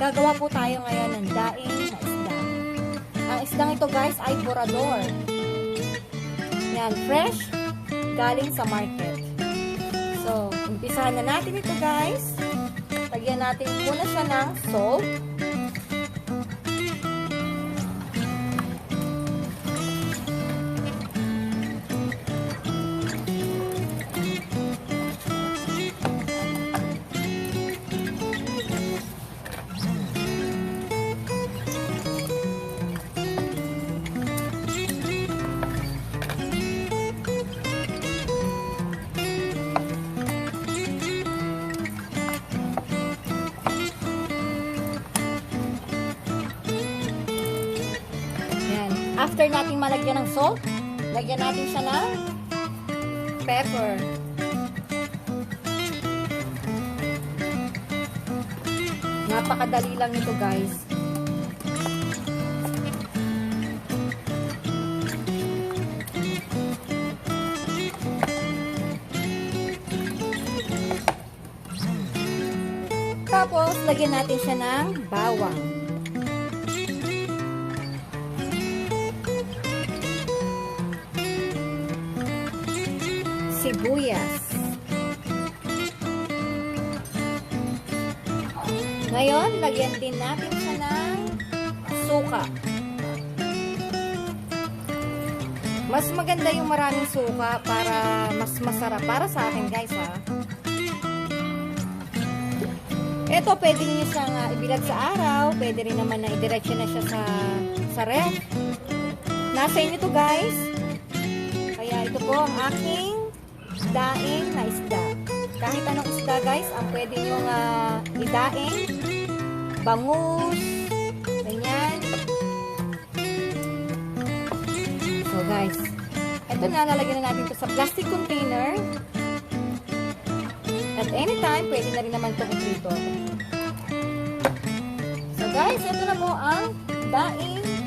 Gagawa po tayo ngayon ng daing na isda. Ang isdang ito guys ay borador. Yan, fresh, galing sa market. So, umpisahan na natin ito guys. Lagyan natin muna siya ng salt. After nating malagyan ng salt, lagyan natin siya ng pepper. Napakadali lang nito guys. Tapos, lagyan natin siya ng bawang. Sibuyas. Ngayon, lagyan din natin siya ng suka. Mas maganda yung maraming suka para mas masarap. Para sa akin, guys, ha. Ito, pwede niyo siyang uh, ibilad sa araw. Pwede rin naman na idiretso na siya sa, sa ref. Nasa inyo to, guys. Kaya ito po ang aking daing na isda. Kahit anong isda guys, ang pwede nyong uh, idaing. Bangus. Ganyan. So guys, ito na, lalagyan na natin ito sa plastic container. At anytime, pwede na rin naman itong iprito. So guys, ito na po ang daing.